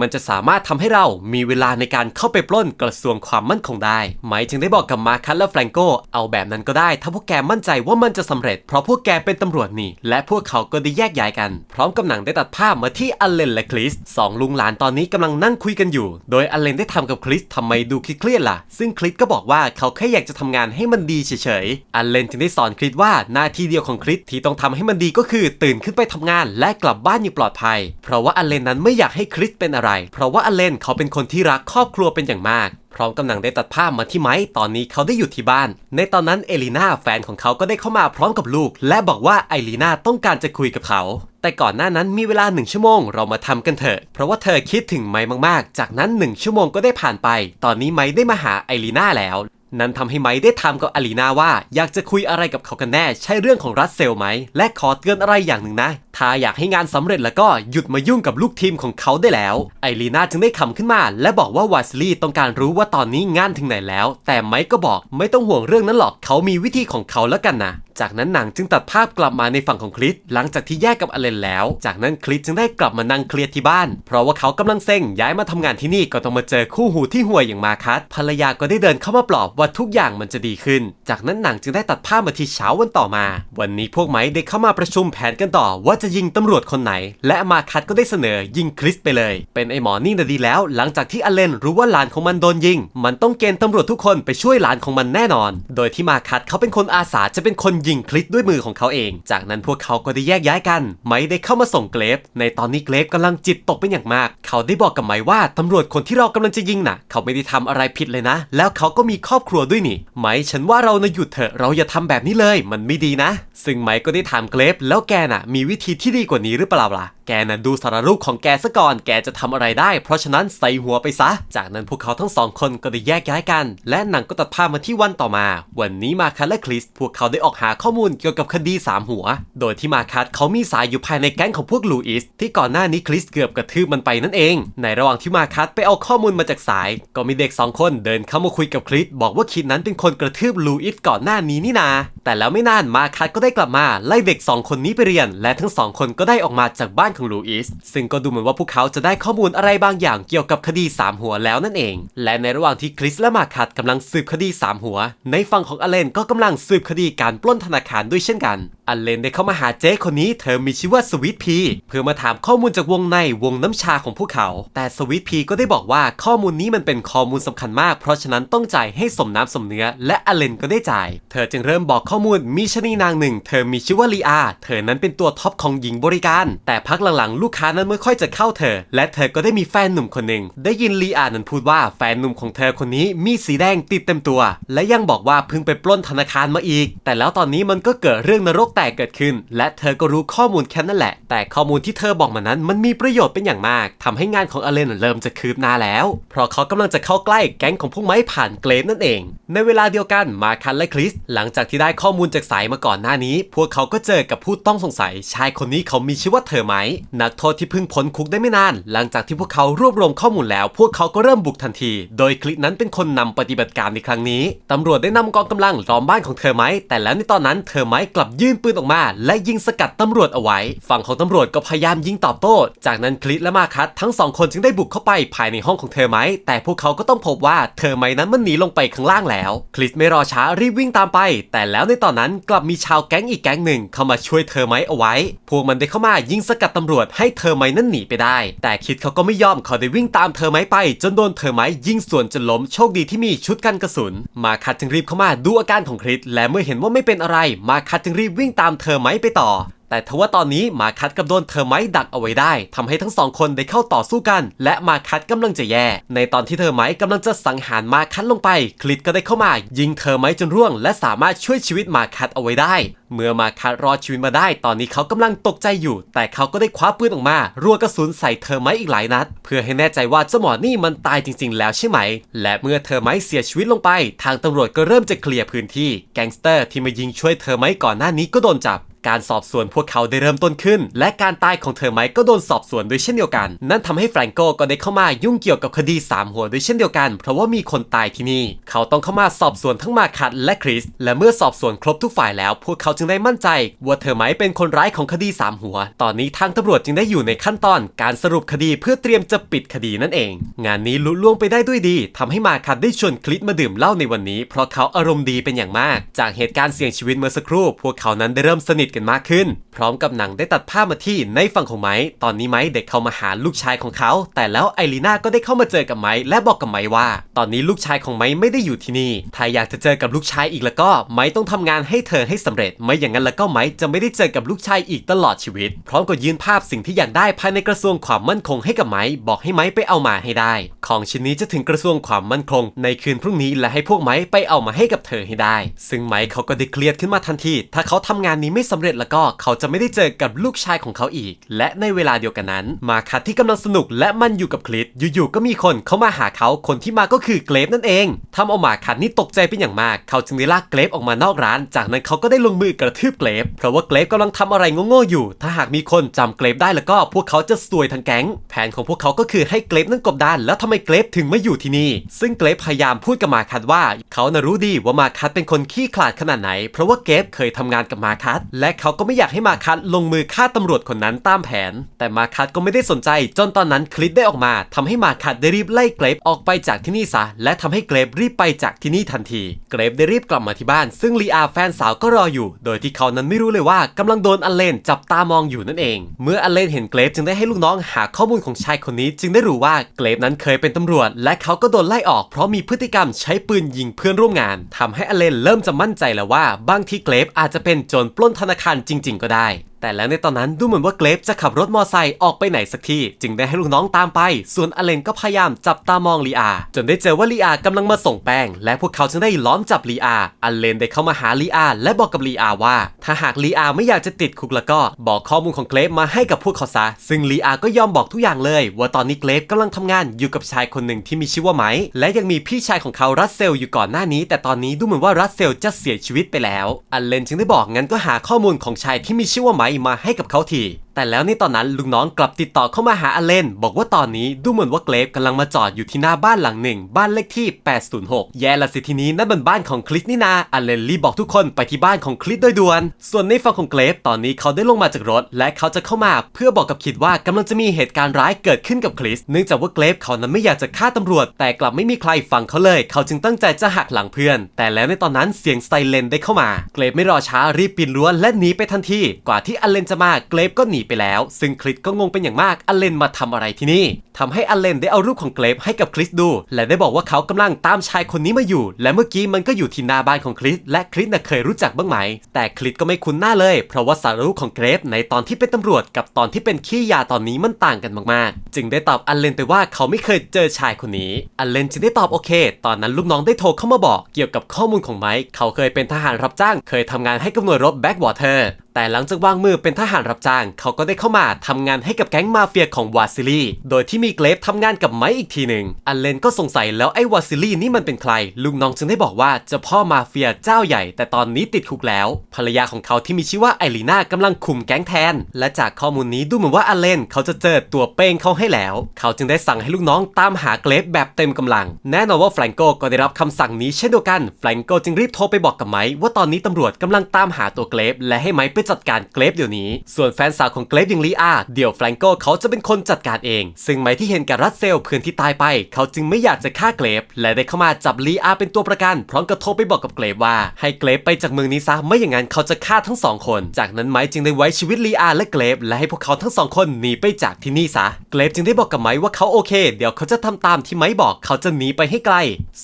มันจะสามารถทำให้เรามีเวลาในการเข้าไปปล้นกระทรวงความมั่นคงได้ไมจึงได้บอกกับมาคัสและแฟรงโกเอาแบบนั้นก็ได้ ถ้าพวกแกมั่นใจว่ามันจะสำเร็จ เพราะพวกแกเป็นตำรวจนี่ และพวกเขาก็ได้แยกย้ายกัน พร้อมกับหนังได้ตัดภาพมาที่อเลนและคริสสองลุงหลานตอนนี้กำลังนั่งคุยกันอยู่ โดยอเลนได้ทำกับคริสทำไมดูเครียดล่ะ ซึ่งคริสก็บอกว่าเขาแค่อยากจะทำงานให้มันดีเฉยๆอเลนจึงได้สอนคริสว่าหน้าที่เดียวของคริสที่ต้องทำให้มันดีก็คือ ตื่นขึ้นไปทำงานและกลับบ้านอย่างปลอดภัย เพราะว่าอเลนนั้นไม่อยากให้คริสเป็นอะไร เพราะว่าอเลนเขาเป็นคนที่รักครอบครัวเป็นอย่างมากพร้อมกำลังได้ตัดภาพมาที่ไม้ตอนนี้เขาได้อยู่ที่บ้าน ในตอนนั้นเอลีนาแฟนของเขาก็ได้เข้ามาพร้อมกับลูก และบอกว่าไอลีนาต้องการจะคุยกับเขา แต่ก่อนหน้านั้นมีเวลาหนึ่งชั่วโมงเรามาทำกันเถอะ เพราะว่าเธอคิดถึงไม้มากๆ จากนั้นหนึ่งชั่วโมงก็ได้ผ่านไป ตอนนี้ไม้ได้มาหาไอรีนาแล้ว นั่นทำให้ไม้ได้ถามกับอลีนาว่า อยากจะคุยอะไรกับเขากันแน่ ใช่เรื่องของรัสเซลไหม และขอเตือนอะไรอย่างหนึ่งนะ ถ้าอยากให้งานสำเร็จแล้วก็หยุดมายุ่งกับลูกทีมของเขาได้แล้ว ไอลีนาจึงได้ขำขึ้นมา และบอกว่าวาสลีต้องการรู้ว่าตอนนี้งานถึงไหนแล้ว แต่ไม้ก็บอกไม่ต้องห่วงเรื่องนั้นหรอกเขามีวิธีของเขาแล้วกันนะจากนั้นหนังจึงตัดภาพกลับมาในฝั่งของคริสหลังจากที่แยกกับอเลนแล้ว จากนั้นคริสจึงได้กลับมานั่งเคลียร์ที่บ้าน เพราะว่าเขากำลังเซ็งย้ายมาทำงานที่นี่ก็ต้องมาเจอคู่หูที่ห่วยอย่างมาคัสภรรยาก็ได้เดินเข้ามาปลอบว่าทุกอย่างมันจะดีขึ้น จากนั้นหนังจึงได้ตัดภาพมาที่เช้าวันต่อมา วันนี้พวกไม้ได้เข้ามาประชุมแผนกันต่อว่าจะยิงตำรวจคนไหน และมาคัสก็ได้เสนอยิงคริสไปเลย เป็นไอหมอนี่นะดีแล้ว หลังจากที่อเลนรู้ว่าหลานของมันโดนยิง มันต้องเกณฑ์ตำรวจทุกคนไปช่วยหลานของมันแน่นอน โดยที่มาคัสเขาเป็นคนอาสาจะเป็นคนยิงคริสด้วยมือของเขาเอง จากนั้นพวกเขาก็ได้แยกย้ายกัน ไมค์ได้เข้ามาส่งเกรฟ ในตอนนี้เกรฟกำลังจิตตกเป็นอย่างมาก เขาได้บอกกับไมค์ว่าตำรวจคนที่เรากำลังจะยิงน่ะ เขาไม่ได้ทำอะไรผิดเลยนะ แล้วเขาก็มีครอบครัวด้วยนี่ไมค์ฉันว่าเรานะหยุดเถอะเราอย่าทำแบบนี้เลย มันไม่ดีนะ ซึ่งไมค์ก็ได้ถามเกรฟแล้วแกน่ะ มีวิธีที่ดีกว่านี้หรือเปล่าล่ะ แกน่ะดูสารรูปของแกซะก่อน แกจะทำอะไรได้ เพราะฉะนั้นใส่หัวไปซะ จากนั้นพวกเขาทั้งสองคนก็ได้แยกย้ายกัน และหนังก็ตัดภาพมาที่วันต่อมา วันนี้มาคัสและคริส พวกเขาได้ออกหาข้อมูลเกี่ยวกับคดีสามหัว โดยที่มาคัสเขามีสายอยู่ภายในแก๊งของพวกลูอิสที่ก่อนหน้านี้คริสเกือบกระทืบมันไปนั่นเอง ในระหว่างที่มาคัสไปเอาข้อมูลมาจากสาย ก็มีเด็กสองคนเดินเข้ามาคุยกับคริสบอกว่าคิดนั้นเป็นคนกระทืบลูอิสก่อนหน้านี้นี่นา แต่แล้วไม่นานมาคัสก็ได้กลับมาไล่เด็กสองคนนี้ไปเรียน และทั้งสองคนก็ได้ออกมาจากบ้านของลูอิสซึ่งก็ดูเหมือนว่าพวกเขาจะได้ข้อมูลอะไรบางอย่างเกี่ยวกับคดีสามหัวแล้วนั่นเอง และในระหว่างที่คริสและมาคัดกำลังสืบคดีสามหัว ในฝั่งของอเลนก็กำลังสืบคดีการปล้นธนาคารด้วยเช่นกัน อเลนได้เข้ามาหาเจ๊คนนี้เธอมีชื่อว่าสวิตพีเพื่อมาถามข้อมูลจากวงในวงน้ำชาของพวกเขา แต่สวิตพีก็ได้บอกว่าข้อมูลนี้มันเป็นข้อมูลสำคัญมาก เพราะฉะนั้นต้องจ่ายให้สมน้ำสมเนื้อ และอเลนก็ได้จ่าย เธอจึงเริ่มบอกข้อมูลมีชนีนางหนึ่ง เธอมีชื่อว่าลีอาเธอนั้นเป็นตัวท็อปของหญิงบริการ แต่พักหลังๆลูกค้านั้นไม่ค่อยจะเข้าเธอ และเธอก็ได้มีแฟนหนุ่มคนหนึ่งได้ยินลีอานั้นพูดว่าแฟนหนุ่มของเธอคนนี้มีสีแดงติดเต็มตัว และยังบอกว่าเพิ่งไปปล้นธนาคารมาอีก แต่แล้วตอนนี้มันก็เกิดเรื่องนรกแตกเกิดขึ้น และเธอก็รู้ข้อมูลแค่นั้นแหละ แต่ข้อมูลที่เธอบอกมานั้นมันมีประโยชน์เป็นอย่างมากทำให้งานของอเลนเริ่มจะคืบหน้าแล้ว เพราะเขากำลังจะเข้าใกล้แก๊งของพวกไม้ผ่านเกรดนั่นเอง ในเวลาเดียวกันมาคันและคริส หลังจากที่ได้ข้อมูลจากสายมาก่อนหน้านี้ พวกเขาก็เจอกับผู้ต้องสงสัย ชายคนนี้เขามีชื่อว่าเธอไหม นักโทษที่เพิ่งพ้นคุกได้ไม่นาน หลังจากที่พวกเขารวบรวมข้อมูลแล้ว พวกเขาก็เริ่มบุกทันที โดยคลิปนั้นเป็นคนนำปฏิบัติการในครั้งนี้ตำรวจได้นำกองกำลังล้อมบ้านของเธอไหม แต่แล้วในตอนนั้นเธอไหมกลับยื่นปืนออกมา และยิงสกัดตำรวจเอาไว้ ฝั่งของตำรวจก็พยายามยิงตอบโต้ จากนั้นคลิปและมาคัสทั้งสองคนจึงได้บุกเข้าไปภายในห้องของเธอไหม แต่พวกเขาก็ต้องพบว่าเธอไหมนั้นมันหนีลงไปข้างล่างแล้ว คลิปไม่รอช้ารีบวิ่งตามไป แต่แล้วในตอนนั้นกลับมีชาวแก๊งอีกแก๊งหนึ่งเข้ามาช่วยเธอไหมเอาไว้ พวกมันได้เข้ามายิงสกัดตำรวจให้เธอไหมนั้นหนีไปได้ แต่คิดเขาก็ไม่ยอมเขาได้วิ่งตามเธอไหมไป จนโดนเธอไหมยิงสวนจนล้มโชคดีที่มีชุดกันกระสุน มาคัดจึงรีบเข้ามาดูอาการของคริสและเมื่อเห็นว่าไม่เป็นอะไร มาคัดจึงรีบวิ่งตามเธอไหมไปต่อ แต่ทว่าตอนนี้มาคัดกับโดนเธอไหมดักเอาไว้ได้ทำให้ทั้งสองคนได้เข้าต่อสู้กัน และมาคัดกำลังจะแย่ ในตอนที่เธอไหม้กำลังจะสังหารมาคัดลงไป คลิตก็ได้เข้ามา ยิงเธอไหมจนร่วง และสามารถช่วยชีวิตมาคัดเอาไว้ได้ เมื่อมาคัดรอดชีวิตมาได้ ตอนนี้เขากำลังตกใจอยู่ แต่เขาก็ได้คว้าปืนออกมา รัวกระสุนใส่เธอไม้อีกหลายนัด เพื่อให้แน่ใจว่าเจ้าหมอนี่มันตายจริง ๆ แล้วใช่ไหม และเมื่อเธอไม้เสียชีวิตลงไป ทางตำรวจก็เริ่มจะเคลียร์พื้นที่ แก๊งสเตอร์ที่มายิงช่วยเธอไม้ก่อนหน้านี้ก็โดนจับการสอบสวนพวกเขาได้เริ่มต้นขึ้น และการตายของเธอไมค์ก็โดนสอบสวนด้วยเช่นเดียวกัน นั่นทำให้แฟรงโกก็ได้เข้ามายุ่งเกี่ยวกับคดีสามหัวด้วยเช่นเดียวกัน เพราะว่ามีคนตายที่นี่ เขาต้องเข้ามาสอบสวนทั้งมาคัดและคริส และเมื่อสอบสวนครบทุกฝ่ายแล้ว พวกเขาจึงได้มั่นใจว่าเธอไหมเป็นคนร้ายของคดีสามหัว ตอนนี้ทางตำรวจจึงได้อยู่ในขั้นตอนการสรุปคดีเพื่อเตรียมจะปิดคดีนั่นเอง งานนี้ลุล่วงไปได้ด้วยดีทำให้มาคัดได้ชวนคลิสมาดื่มเหล้าในวันนี้ เพราะเขาอารมณ์ดีเป็นอย่างมาก จากเหตุการณ์เสี่ยงชีวิตเมื่อสักครู่ พวกเขานั้นได้เริ่มสนิทกันมากขึ้น พร้อมกับหนังได้ตัดภาพมาที่ในฝั่งของไม้ตอนนี้ไม้เด็กเข้ามาหาลูกชายของเขา แต่แล้วไอรีนาก็ได้เข้ามาเจอกับไม้และบอกกับไม้ว่า ตอนนี้ลูกชายของไม้ไม่ได้อยู่ที่นี่ ถ้าอยากจะเจอกับลูกชายอีกแล้วก็ไม้ต้องทำงานให้เธอให้สำเร็จไม่อย่างนั้นแล้วก็ไม้จะไม่ได้เจอกับลูกชายอีกตลอดชีวิต พร้อมกับยื่นภาพสิ่งที่อยากได้ภายในกระทรวงความมั่นคงให้กับไม้บอกให้ไม้ไปเอามาให้ได้ ของชิ้นนี้จะถึงกระทรวงความมั่นคง ในคืนพรุ่งนี้และให้พวกไม้ไปเอามาให้กับเธอให้ได้ ซึ่งไม้เขาก็ได้เครียดขึ้นมาทันที ถ้าเขาทำงานนี้ไม่สำเร็จแล้วก็เขาจะไม่ได้เจอกับลูกชายของเขาอีก และในเวลาเดียวกันนั้น มาคัดที่กำลังสนุกและมันอยู่กับคลิปอยู่ๆก็มีคนเข้ามาหาเขาคนที่มาก็คือเกรฟนั่นเองทำเอามาคัดนี่ตกใจเป็นอย่างมาก เขาจึงได้ลากเกรฟออกมานอกร้าน จากนั้นเขาก็ได้ลงมือกระทืบเกรฟเพราะว่าเกรฟกำลังทำอะไรโง่ๆอยู่ ถ้าหากมีคนจำเกรฟได้แล้วก็พวกเขาจะซวยทั้งแก๊ง แผนของพวกเขาก็คือให้เกรฟนั้นกบดานแล้วทำไมเกรฟถึงไม่อยู่ที่นี่ ซึ่งเกรฟพยายามพูดกับมาคัดว่า เขาน่ะรู้ดีว่ามาคัดเป็นคนขี้ขลาดขนาดไหน เพราะว่าเกรฟเคยทำงานกับมาคัดและเขาก็ไม่อยากให้มาคัดลงมือฆ่าตำรวจคนนั้นตามแผน แต่มาคัดก็ไม่ได้สนใจจนตอนนั้นคลิปได้ออกมาทำให้มาคัดได้รีบไล่เกรฟออกไปจากที่นี่ซะและทำให้เกรฟรีบไปจากที่นี่ทันที เกรฟได้รีบกลับมาที่บ้าน ซึ่งลีอาแฟนสาวก็รออยู่โดยที่เขานั้นไม่รู้เลยว่ากำลังโดนอเลนจับตามองอยู่นั่นเอง เมื่ออเลนเห็นเกรฟจึงได้ให้ลูกน้องหาข้อมูลของชายคนนี้ จึงได้รู้ว่าเกรฟนั้นเคยเป็นตำรวจ และเขาก็โดนไล่ออกเพราะมีพฤติกรรมใช้ปืนยิงเพื่อนร่วมงานทำให้อเลนเริ่มจะมั่นใจแล้วว่าบางทีเกรฟอาจจะเป็นโจรปล้นธนาคารจริง ๆ ก็ได้ แต่แล้วในตอนนั้นดูเหมือนว่าเกรฟจะขับรถมอไซค์ออกไปไหนสักที่ จึงได้ให้ลูกน้องตามไป ส่วนอเลนก็พยายามจับตามองลีอา จนได้เจอว่าลีอากำลังมาส่งแป้ง และพวกเขาจึงได้ล้อมจับลีอาอเลนได้เข้ามาหาลีอา และบอกกับลีอาว่า ถ้าหากลีอาไม่อยากจะติดคุกแล้วก็บอกข้อมูลของเกรฟมาให้กับพวกเขาซะซึ่งลีอาก็ยอมบอกทุกอย่างเลย ว่าตอนนี้เกรฟกำลังทำงานอยู่กับชายคนหนึ่งที่มีชื่อว่าไมค์และยังมีพี่ชายของเขารัสเซลอยู่ก่อนหน้านี้ แต่ตอนนี้ดูเหมือนว่ารัสเซลจะเสียชีวิตไปแล้วอเลนจึงได้บอกงั้นก็หาข้อมูลของชายที่มีชื่อว่าไมม้มาให้กับเขาที แต่แล้วในตอนนั้นลุงน้องกลับติดต่อเข้ามาหาอเลน บอกว่าตอนนี้ดูเหมือนว่าเกรฟกำลังมาจอดอยู่ที่หน้าบ้านหลังหนึ่ง บ้านเลขที่ 806 แย่ละสิทีนี้นั่นเป็นบ้านของคลิสนี่นาอเลนรีบบอกทุกคนไปที่บ้านของคลิสโดยด่วน ส่วนในฝั่งของเกรฟตอนนี้เขาได้ลงมาจากรถ และเขาจะเข้ามาเพื่อบอกกับคิดว่ากำลังจะมีเหตุการณ์ร้ายเกิดขึ้นกับคลิสเนื่องจากว่าเกรฟเขานั้นไม่อยากจะฆ่าตำรวจ แต่กลับไม่มีใครฟังเขาเลย เขาจึงตั้งใจจะหักหลังเพื่อน แต่แล้วในตอนนั้นเสียงไซเรนได้เข้ามา เกรฟไม่รอช้ารีบปีนรั้วและหนีไปทันที กว่าที่อเลนจะมาเกรฟก็หนีไปแล้ว ซึ่งคลิสก็งงเป็นอย่างมากอเลนมาทำอะไรที่นี่ทำให้อเลนได้เอารูปของเกรฟให้กับคริสดู และได้บอกว่าเขากำลังตามชายคนนี้มาอยู่ และเมื่อกี้มันก็อยู่ที่หน้าบ้านของคริสและคริสน่ะเคยรู้จักบ้างไหม แต่คริสก็ไม่คุ้นหน้าเลย เพราะว่าสารรูปของเกรฟในตอนที่เป็นตำรวจกับตอนที่เป็นขี้ยาตอนนี้มันต่างกันมากๆ จึงได้ตอบอเลนไปว่าเขาไม่เคยเจอชายคนนี้อเลนจึงได้ตอบโอเค ตอนนั้นลูกน้องได้โทรเข้ามาบอกเกี่ยวกับข้อมูลของไมค์เขาเคยเป็นทหารรับจ้าง เคยทำงานให้กับหน่วยรบแบ็กวอเตอร์ แต่หลังจากวางมือเป็นทหารรับจ้าง เขาก็ได้เข้ามาทำงานให้กับแก๊งมาเฟียของวาซิลีโดยที่มีเกรฟทำงานกับไมค์อีกทีหนึ่งอันเลนก็สงสัยแล้วไอ้วาซิลีนี่มันเป็นใคร ลุงน้องจึงได้บอกว่าเจะพ่อมาเฟียเจ้าใหญ่ แต่ตอนนี้ติดคุกแล้ว ภรรยาของเขาที่มีชื่อว่าไอรีนากำลังคุมแก๊งแทน และจากข้อมูลนี้ดูเหมือนว่าอันเลนเขาจะเจอตัวเป้งเขาให้แล้ว เขาจึงได้สั่งให้ลูกน้องตามหาเกรฟแบบเต็มกำลัง แน่นอนว่าแฟรงโกก็ได้รับคำสั่งนี้เช่นเดียวกันแฟรงโกจึงรีบโทรไปบอกกับไมค์ว่าตอนนี้ตำรวจกำลังตามหาตัวเกรฟและให้ไมค์ไปจัดการเกรฟเดี๋ยวนี้ ส่วนแฟนสาวของเกรฟอย่างลีอาเดี๋ยวแฟรงโกเขาจะเป็นคนจัดการเอง ซึ่งไมที่เห็นกับรัสเซลเพื่อนที่ตายไป เขาจึงไม่อยากจะฆ่าเกรฟและได้เข้ามาจับลีอาเป็นตัวประกัน พร้อมกับโทรไปบอกกับเกรฟว่า ให้เกรฟไปจากเมืองนี้ซะไม่อย่างนั้นเขาจะฆ่าทั้งสองคน จากนั้นไมค์จึงได้ไว้ชีวิตลีอาและเกรฟและให้พวกเขาทั้งสองคนหนีไปจากที่นี่ซะเกรฟจึงได้บอกกับไมค์ว่าเขาโอเค เดี๋ยวเขาจะทำตามที่ไมค์บอกเขาจะหนีไปให้ไกล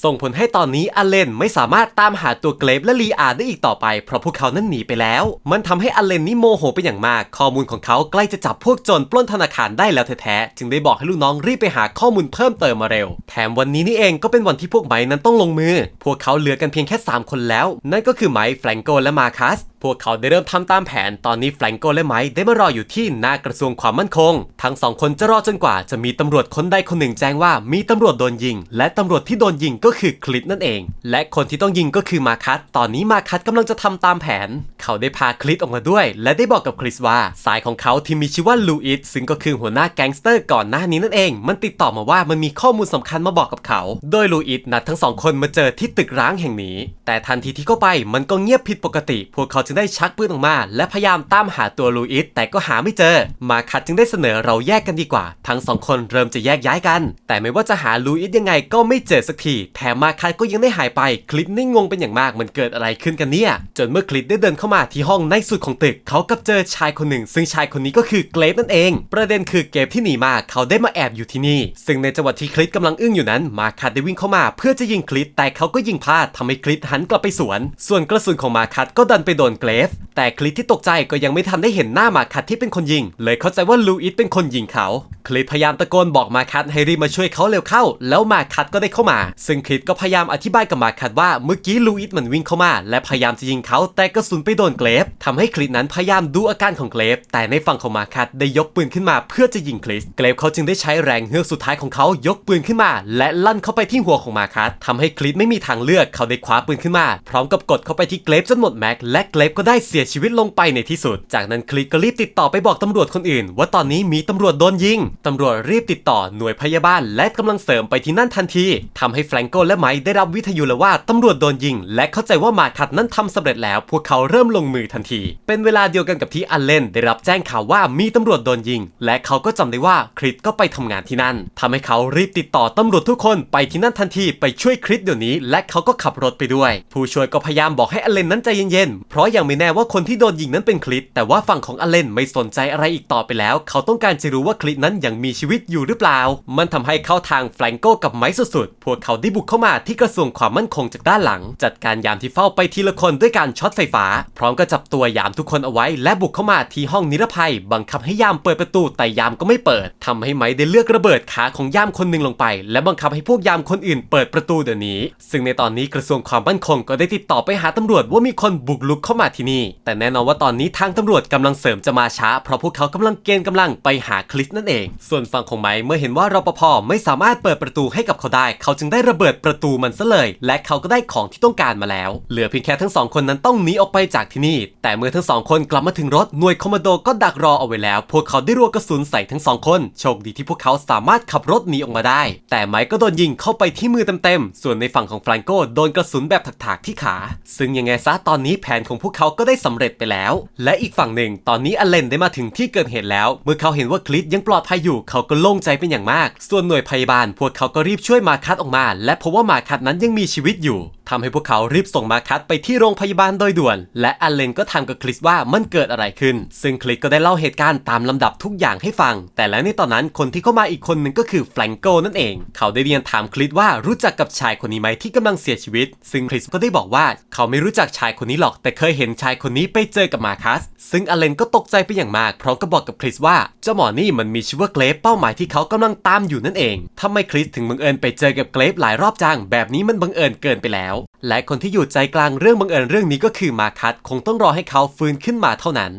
ส่งผลให้ตอนนี้อเลนไม่สามารถตามหาตัวเกรฟและลีอาได้อีกต่อไปเพราะพวกเขานั้นหนีไปแล้ว มันทำให้อเลนนี่โมโหเป็นอย่างมาก ข้อมูลของเขาใกล้จะจับพวกโจรปล้นธนาคารได้แล้วแท้ๆ จึงได้บอกให้ลูกน้องรีบไปหาข้อมูลเพิ่มเติมมาเร็ว แถมวันนี้นี่เองก็เป็นวันที่พวกไม้นั้นต้องลงมือ พวกเขาเหลือกันเพียงแค่ 3 คนแล้ว นั่นก็คือไม้แฟรงโกและมาคัส พวกเขาได้เริ่มทำตามแผนตอนนี้แฟรงโกและไมค์ได้มารออยู่ที่หน้ากระทรวงความมั่นคง ทั้งสองคนจะรอจนกว่าจะมีตำรวจคนใดคนหนึ่งแจ้งว่ามีตำรวจโดนยิง และตำรวจที่โดนยิงก็คือคลิปนั่นเอง และคนที่ต้องยิงก็คือมาคัตตอนนี้มาคัตกำลังจะทำตามแผน เขาได้พาคลิปออกมาด้วย และได้บอกกับคริสว่า สายของเขาที่มีชื่อว่าลูอิสซึ่งก็คือหัวหน้าแก๊งสเตอร์ก่อนหน้านี้นั่นเอง มันติดต่อมาว่ามันมีข้อมูลสำคัญมาบอกกับเขา โดยลูอิสนัดทั้งสองคนมาเจอที่ตึกร้างแห่งนี้ แต่ทันทีที่เข้าไปมันก็เงียบผิดปกติ พวกเขาจึงได้ชักปืนออกมา และพยายามตามหาตัวลูอิสแต่ก็หาไม่เจอ มาคัดจึงได้เสนอเราแยกกันดีกว่า ทั้งสองคนเริ่มจะแยกย้ายกัน แต่ไม่ว่าจะหาลูอิสยังไงก็ไม่เจอสักทีแถมมาคัดก็ยังได้หายไปคลิปนี่งงเป็นอย่างมากมันเกิดอะไรขึ้นกันเนี่ย จนเมื่อคลิปได้เดินเข้ามาที่ห้องในสุดของตึก เขากับเจอชายคนหนึ่ง ซึ่งชายคนนี้ก็คือเกรฟนั่นเอง ประเด็นคือเกรฟที่หนีมาเขาได้มาแอบอยู่ที่นี่ ซึ่งในจังหวะที่คลิปกำลังอึ้งอยู่นั้น มาคัดได้วิ่งเข้ามา เพื่อจะยิงคลิปแต่เขาก็ยิงพลาดทำให้คลิปหันกลับไปสวน ส่วนกระสุนของมาคัดก็ดันไปโดนเกรฟ แต่คลิปที่ตกใจก็ยังไม่ทันได้เห็นหน้ามาคัดที่เป็นคนยิง เลยเข้าใจว่าลูอิสเป็นคนยิงเขา คลิปพยายามตะโกนบอกมาคัดให้รีบมาช่วยเขาเร็วเข้า แล้วมาคัดก็ได้เข้ามา ซึ่งคลิปก็พยายามอธิบายกับมาคัดว่าเมื่อกี้ลูอิสมันวิ่งเข้ามา และพยายามจะยิงเขาแต่กระสุนไปโดนเกรฟทำให้คลิปนั้นพยายามดูอาการของเกรฟ แต่ในฝั่งของมาคัดได้ยกปืนขึ้นมาเพื่อจะยิงคลิปเกรฟเขาจึงได้ใช้แรงเฮือกสุดท้ายของเขายกปืนขึ้นมา และลั่นเข้าไปที่หัวของมาคัดทำให้คลิปไม่มีทางเลือกเขาได้คว้าปืนขึ้นมา พร้อมกับกดเข้าไปที่เกรฟจนหมดแม็กและเกรฟก็ได้เสียชีวิตลงไปในที่สุด จากนั้นคลิปก็รีบติดต่อไปบอกตำรวจคนอื่น ว่าตอนนี้มีตำรวจโดนยิง ตำรวจรีบติดต่อหน่วยพยาบาลและกำลังเสริมไปที่นั่นทันทีทำให้แฟรงโกและไมค์ได้รับวิทยุแล้วว่าตำรวจโดนยิง และเข้าใจว่ามาคัดนั้นทำสำเร็จแล้ว พวกเขาเริ่มลงมือทันที เป็นเวลาเดียวกันกับที่อันเลนได้รับแจ้งข่าวว่ามีตำรวจโดนยิง และเขาก็จำได้ว่าคริสก็ไปทำงานที่นั่นทำให้เขารีบติดต่อตำรวจทุกคนไปที่นั่นทันทีไปช่วยคริสเดี๋ยวนี้ และเขาก็ขับรถไปด้วย ผู้ช่วยก็พยายามบอกให้อันเลนนั้นใจเย็นๆเพราะยังไม่แน่ว่าคนที่โดนยิงนั้นเป็นคริสแต่ว่าฝั่งของอเลนไม่สนใจอะไรอีกต่อไปแล้ว เขาต้องการจะรู้ว่าคริสนั้นยังมีชีวิตอยู่หรือเปล่า มันทำให้เข้าทางแฟรงโกกับไมค์สุดๆ พวกเขาได้บุกเข้ามาที่กระทรวงความมั่นคงจากด้านหลัง จัดการยามที่เฝ้าไปทีละคนด้วยการช็อตไฟฟ้า พร้อมกับจับตัวยามทุกคนเอาไว้ และบุกเข้ามาที่ห้องนิรภัย บังคับให้ยามเปิดประตูแต่ยามก็ไม่เปิดทำให้ไมค์ได้เลือกระเบิดขาของยามคนหนึ่งลงไป และบังคับให้พวกยามคนอื่นเปิดประตูเดี๋ยวนี้ ซึ่งในตอนนี้กระทรวงความมั่นคงก็ได้ติดต่อไปหาตำรวจว่ามีคนบุกลุกเข้ามาที่นี่ แต่แน่นอนว่าตอนนี้ทางตำรวจกำลังเสริมจะมาช้า เพราะพวกเขากำลังเกณฑ์กำลังไปหาคลิสนั่นเอง ส่วนฝั่งของไมค์เมื่อเห็นว่ารปภไม่สามารถเปิดประตูให้กับเขาได้ เขาจึงได้ระเบิดประตูมันซะเลย และเขาก็ได้ของที่ต้องการมาแล้ว เหลือเพียงแค่ทั้งสองคนนั้นต้องหนีออกไปจากที่นี่ แต่เมื่อทั้งสองคนกลับมาถึงรถหน่วยคอมมานโดก็ดักรอเอาไว้แล้ว พวกเขาได้รัวกระสุนใส่ทั้งสองคน โชคดีที่พวกเขาสามารถขับรถหนีออกมาได้ แต่ไมค์ก็โดนยิงเข้าไปที่มือเต็มๆ ส่วนในฝั่งของฟรานโกโดนกระสุนแบบถักๆที่ขา ซึ่งยังไงซะตอนนี้แผนของพวกเขาก็ได้สำเร็จไปแล้ว และอีกฝั่งหนึ่งตอนนี้อเลนได้มาถึงที่เกิดเหตุแล้ว เมื่อเขาเห็นว่าคลิสยังปลอดภัยอยู่เขาก็โล่งใจเป็นอย่างมาก ส่วนหน่วยพยาบาล พวกเขาก็รีบช่วยมาคัดออกมา และพบว่ามาคัดนั้นยังมีชีวิตอยู่ทำให้พวกเขารีบส่งมาคัดไปที่โรงพยาบาลโดยด่วน และอเลนก็ถามกับคริสว่ามันเกิดอะไรขึ้น ซึ่งคริสก็ได้เล่าเหตุการณ์ตามลำดับทุกอย่างให้ฟัง แต่แล้วในตอนนั้นคนที่เข้ามาอีกคนหนึ่งก็คือแฟรงโกนั่นเอง เขาได้เรียนถามคริสว่ารู้จักกับชายคนนี้ไหมที่กำลังเสียชีวิต ซึ่งคริสก็ได้บอกว่าเขาไม่รู้จักชายคนนี้หรอก แต่เคยเห็นชายคนนี้ไปเจอกับมาคัส ซึ่งอเลนก็ตกใจไปอย่างมากพร้อมกับบอกกับคริสว่าเจ้าหมอนี่มันมีชื่อว่าเกรฟเป้าหมายที่เขากำลังตามอยู่นั่นเองทำไมคริสถึงบังเอิญไปเจอกับเกรฟหลายรอบจังแบบนี้มันบังเอิญเกินไปแล้วและคนที่อยู่ใจกลางเรื่องบังเอิญเรื่องนี้ก็คือมาคัสคงต้องรอให้เขาฟื้นขึ้นมาเท่านั้น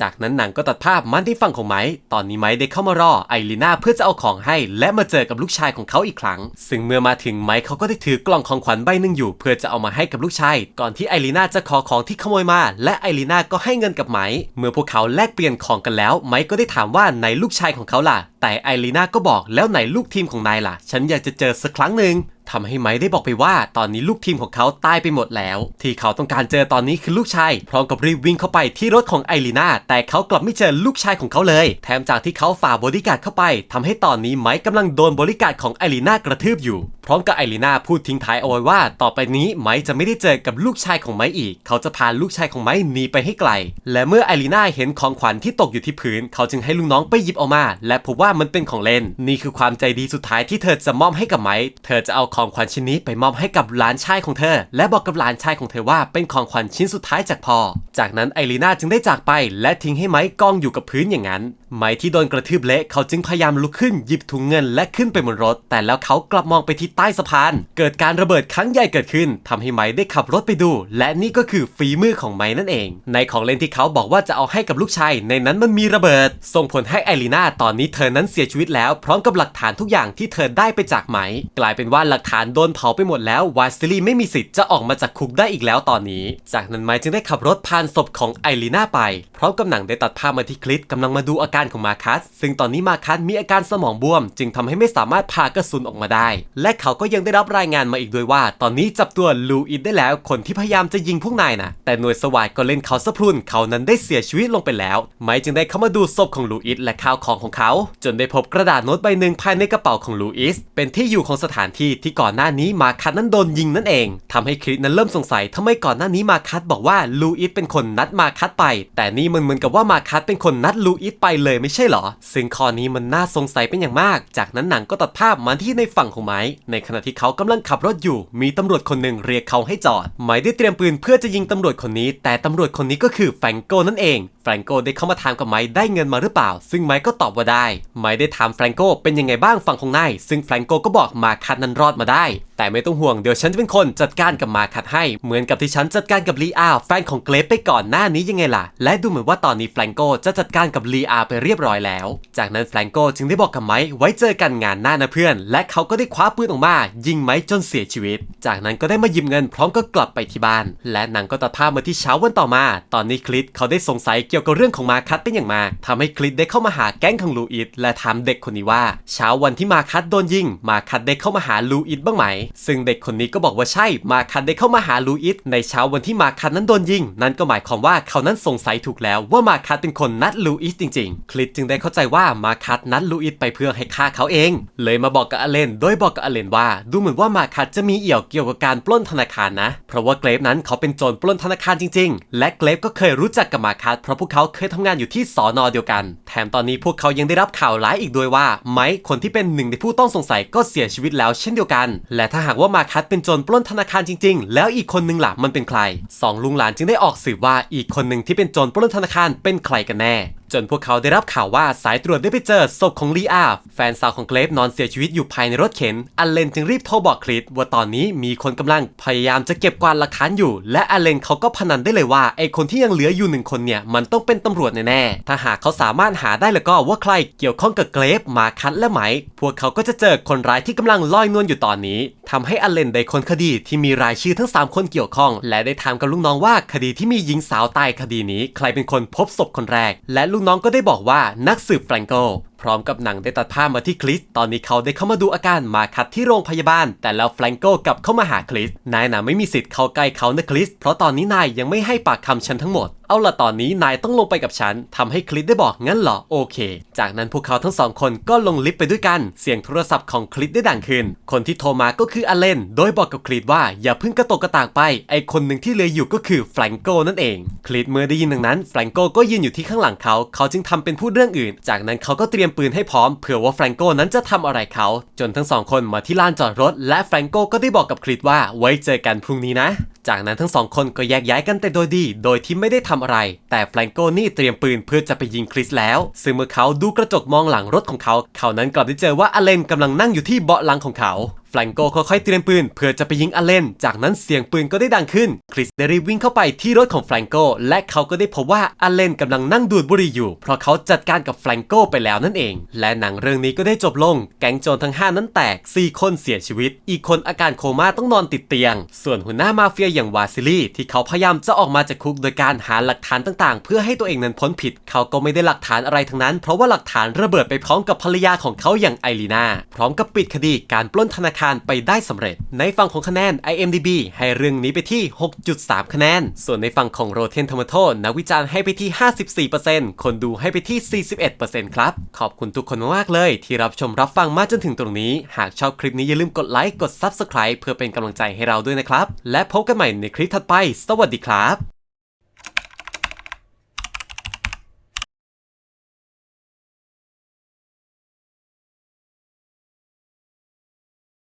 จากนั้นหนังก็ตัดภาพมันที่ฝั่งของไม้ตอนนี้ไม้ได้เข้ามารอไอรีนาเพื่อจะเอาของให้ และมาเจอกับลูกชายของเขาอีกครั้ง ซึ่งเมื่อมาถึงไม้เขาก็ได้ถือกล่องของขวัญใบหนึ่งอยู่ เพื่อจะเอามาให้กับลูกชายก่อนที่ไอรีนาจะขอของที่ขโมยมา และไอรีนาก็ให้เงินกับไม้เมื่อพวกเขาแลกเปลี่ยนของกันแล้ว ไม้ก็ได้ถามว่าไหนลูกชายของเขาล่ะแต่ไอรีนาก็บอกแล้วไหนลูกทีมของนายล่ะ ฉันอยากจะเจอสักครั้งหนึ่ง ทำให้ไม้ได้บอกไปว่าตอนนี้ลูกทีมของเขาตายไปหมดแล้ว ที่เขาต้องการเจอตอนนี้คือลูกชาย พร้อมกับรีบวิ่งเข้าไปที่รถของไอรีนาแต่เขากลับไม่เจอลูกชายของเขาเลย แถมจากที่เขาฝ่าบริการเข้าไปทำให้ตอนนี้ไม้กำลังโดนบริการของไอรีนากระทืบอยู่ พร้อมกับไอรีนาพูดทิ้งท้ายเอาไว้ว่า ต่อไปนี้ไม้จะไม่ได้เจอกับลูกชายของไม้อีก เขาจะพาลูกชายของไม้หนีไปให้ไกล และเมื่อไอรีนาเห็นของขวัญที่ตกอยู่ที่พื้น เขาจึงให้ลูกน้องไปหยิบเอามา และพบว่ามันเป็นของเล่น นี่คือความใจดีสุดท้ายที่เธอจะมอบให้กับไม้เธอจะเอาของขวัญชิ้นนี้ไปมอบให้กับหลานชายของเธอ และบอกกับหลานชายของเธอว่าเป็นของขวัญชิ้นสุดท้ายจากพ่อ จากนั้นไอรีนาจึงได้จากไป และทิ้งให้ไม้กองอยู่กับพื้นอย่างนั้นไม้ที่โดนกระทืบเละเขาจึงพยายามลุกขึ้นหยิบถุงเงินและขึ้นไปบนรถ แต่แล้วเขากลับมองไปที่ใต้สะพาน เกิดการระเบิดครั้งใหญ่เกิดขึ้นทำให้ไม้ได้ขับรถไปดู และนี่ก็คือฝีมือของไม้นั่นเอง ในของเล่นที่เขาบอกว่าจะเอาให้กับลูกชาย ในนั้นมันมีระเบิด ส่งผลให้ไอรีนาตอนนี้เธอนั้นเสียชีวิตแล้ว พร้อมกับหลักฐานทุกอย่างที่เธอได้ไปจากไม้กลายเป็นว่าหลักฐานโดนเผาไปหมดแล้ววาซิลีไม่มีสิทธิ์จะออกมาจากคุกได้อีกแล้วตอนนี้ จากนั้นไม้จึงได้ขับรถผ่านศพของไอรีนาไปพร้อมกับหนังได้ตัดภาพมาที่คลิปกำลังมาดูอาการของมาคัส ซึ่งตอนนี้มาคัสมีอาการสมองบวม จึงทำให้ไม่สามารถพากระสุนออกมาได้ และเขาก็ยังได้รับรายงานมาอีกด้วยว่า ตอนนี้จับตัวลูอิสได้แล้ว คนที่พยายามจะยิงพวกนายนะแต่หน่วยสวาทก็เล่นเขาสะพรุนเขานั้นได้เสียชีวิตลงไปแล้ว ไม้จึงได้เข้ามาดูศพของลูอิสและข้าวของของเขา จนได้พบกระดาษโน้ตใบหนึ่งภายในกระเป๋าของลูอิสเป็นที่อยู่ของสถานที่ที่ก่อนหน้านี้มาคัสนั้นโดนยิงนั่นเองทำให้คริสนั้นเริ่มสงสัยทำไมก่อนหน้านี้มาคัสบอกว่าลูอิสเป็นคนนัดมาคัสไป แต่นี่มันเหมือนกับว่ามาคัสเป็นคนนัดลูอิสไปเลยไม่ใช่เหรอ ซึ่งข้อนี้มันน่าสงสัยเป็นอย่างมาก จากนั้นหนังก็ตัดภาพมาที่ในฝั่งของไม้ในขณะที่เขากำลังขับรถอยู่ มีตำรวจคนหนึ่งเรียกเขาให้จอดไม้ได้เตรียมปืนเพื่อจะยิงตำรวจคนนี้ แต่ตำรวจคนนี้ก็คือแฟงโกนั่นเอง แฟรงโกได้เข้ามาถามกับไม้ได้เงินมาหรือเปล่า ซึ่งไม้ก็ตอบว่าได้ ไม้ได้ถามแฟรงโกเป็นยังไงบ้างฝั่งของนาย ซึ่งแฟรงโกก็บอกมาคัดนั้นรอดมาได้ แต่ไม่ต้องห่วงเดี๋ยวฉันจะเป็นคนจัดการกับมาคัดให้ เหมือนกับที่ฉันจัดการกับลีอาแฟนของเกรฟไปก่อนหน้านี้ยังไงล่ะ และดูเหมือนว่าตอนนี้แฟรงโกจะจัดการกับลีอาไปเรียบร้อยแล้ว จากนั้นแฟรงโกจึงได้บอกกับไม้ไว้เจอกันงานหน้านะเพื่อน และเขาก็ได้คว้าปืนออกมา ยิงไม้จนเสียชีวิต จากนั้นก็ได้มาหยิบเงินพร้อมก็กลับไปที่บ้าน และหนังก็ตัดภาพมาที่เช้าวันต่อมา ตอนนี้คลิสเขาได้สงสัยเกี่ยวกับเรื่องของมาคัตเป็นอย่างมากทำให้คลิสได้เข้ามาหาแก๊งของลูอิสและถามเด็กคนนี้ว่า เช้าวันที่มาคัตโดนยิง มาคัตได้เข้ามาหาลูอิสบ้างไหม ซึ่งเด็กคนนี้ก็บอกว่าใช่มาคัตได้เข้ามาหาลูอิสในเช้าวันที่มาคัตนั้นโดนยิง นั่นก็หมายความว่าเขานั้นสงสัยถูกแล้วว่ามาคัตเป็นคนนัดลูอิสจริง ๆ คลิสจึงได้เข้าใจว่ามาคัตนัดลูอิสไปเพื่อให้ฆ่าเขาเอง เลยมาบอกกับอเลน โดยบอกกับอเลนว่า ดูเหมือนว่ามาคัตจะมีเอี่ยวเกี่ยวกับการปล้นธนาคารนะ เพราะว่าเกรฟนั้นเขาเป็นโจรปล้นธนาคารจริง ๆ และเกรฟก็เคยรู้จักกับมาคัตเพราะพวกเขาเคยทำงานอยู่ที่สอนอเดียวกัน แถมตอนนี้พวกเขายังได้รับข่าวร้ายอีกด้วยว่า ไมค์คนที่เป็นหนึ่งในผู้ต้องสงสัยก็เสียชีวิตแล้วเช่นเดียวกัน และถ้าหากว่ามาคัตเป็นโจรปล้นธนาคารจริง ๆ แล้วอีกคนหนึ่งล่ะมันเป็นใครสองลุงหลานจึงได้ออกสืบว่าอีกคนหนึ่งที่เป็นโจรปล้นธนาคารเป็นใครกันแน่จนพวกเขาได้รับข่าวว่าสายตรวจได้ไปเจอศพของลีอาแฟนสาวของเกรฟนอนเสียชีวิตอยู่ภายในรถเข็น อันเลนจึงรีบโทรบอกคลิสว่าตอนนี้มีคนกำลังพยายามจะเก็บกวาดหลักฐานอยู่ และอันเลนเขาก็พนันได้เลยว่าไอคนที่ยังเหลืออยู่หนึ่งคนเนี่ยมันต้องเป็นตำรวจแน่ๆถ้าหากเขาสามารถหาได้แล้วก็ว่าใครเกี่ยวข้องกับเกรฟมาคัตและไหม พวกเขาก็จะเจอคนร้ายที่กำลังลอยนวลอยู่ตอนนี้ทำให้อันเลนได้คนคดีที่มีรายชื่อทั้ง 3 คนเกี่ยวข้อง และได้ถามกับลูกน้องว่าคดีที่มีหญิงสาวตายคดีนี้ ใครเป็นคนพบศพคนแรก และลูกน้องก็ได้บอกว่านักสืบแฟรงโกพร้อมกับหนังได้ตัดภาพมาที่คลิส ตอนนี้เขาได้เข้ามาดูอาการมาคัดที่โรงพยาบาล แต่แล้วแฟรงโกกลับเข้ามาหาคลิส นายน่ะไม่มีสิทธิ์เข้าใกล้เขานะคลิส เพราะตอนนี้นายยังไม่ให้ปากคำฉันทั้งหมด เอาละตอนนี้นายต้องลงไปกับฉันทำให้คลิสได้บอกงั้นเหรอ โอเค จากนั้นพวกเขาทั้งสองคนก็ลงลิฟต์ไปด้วยกัน เสียงโทรศัพท์ของคลิสได้ดังขึ้น คนที่โทรมาก็คืออเลน โดยบอกกับคลิสว่าอย่าเพิ่งกระตกกระตากไป ไอคนหนึ่งที่เหลืออยู่ก็คือแฟรงโกนั่นเองคลิสเมื่อได้ยินดังนั้นแฟรงโกก็ยืนอยู่ที่ข้างหลังเขา เขาจึงทำเป็นพูดเรื่องอื่น จากนั้นเขาก็เตรียมยมปืนให้พร้อมเผื่อว่าแฟรงโกนั้นจะทำอะไรเขา จนทั้งสองคนมาที่ลานจอดรถ และแฟรงโกก็ได้บอกกับคริสว่าไว้เจอกันพรุ่งนี้นะ จากนั้นทั้งสองคนก็แยกย้ายกันแต่โดยดี โดยที่ไม่ได้ทำอะไร แต่แฟรงโกนี่เตรียมปืนเพื่อจะไปยิงคริสแล้ว ซึ่งเมื่อเขาดูกระจกมองหลังรถของเขา เขานั้นกลับได้เจอว่าอเลนกำลังนั่งอยู่ที่เบาะหลังของเขาแฟรงโกค่อยๆเตรียมปืนเพื่อจะไปยิงอเลน จากนั้นเสียงปืนก็ได้ดังขึ้น คริสได้รีบวิ่งเข้าไปที่รถของแฟรงโกและเขาก็ได้พบว่าอเลนกำลังนั่งดูดบุหรี่อยู่ เพราะเขาจัดการกับแฟรงโกไปแล้วนั่นเอง และหนังเรื่องนี้ก็ได้จบลง แก๊งโจรทั้ง 5 นั้นแตก 4 คนเสียชีวิต อีกคนอาการโคม่าต้องนอนติดเตียง ส่วนหัวหน้ามาเฟียอย่างวาซิลีที่เขาพยายามจะออกมาจากคุกโดยการหาหลักฐานต่างๆ เพื่อให้ตัวเองนั้นพ้นผิด เขาก็ไม่ได้หลักฐานอะไรทั้งนั้น เพราะว่าหลักฐานระเบิดไปพร้อมกับภรรยาของเขาอย่างไอรีนาพร้อมกับปิดคดีการปล้นธนาคารไปได้สำเร็จ ในฝั่งของคะแนน IMDB ให้เรื่องนี้ไปที่ 6.3 คะแนน ส่วนในฝั่งของ Rotten Tomato นักวิจารณ์ให้ไปที่ 54%คนดูให้ไปที่ 41%ครับ ขอบคุณทุกคนมากเลย ที่รับชมรับฟังมาจนถึงตรงนี้ หากชอบคลิปนี้อย่าลืมกดไลค์กด Subscribe เพื่อเป็นกำลังใจให้เราด้วยนะครับ และพบกันใหม่ในคลิปถัดไป สวัสดีครับ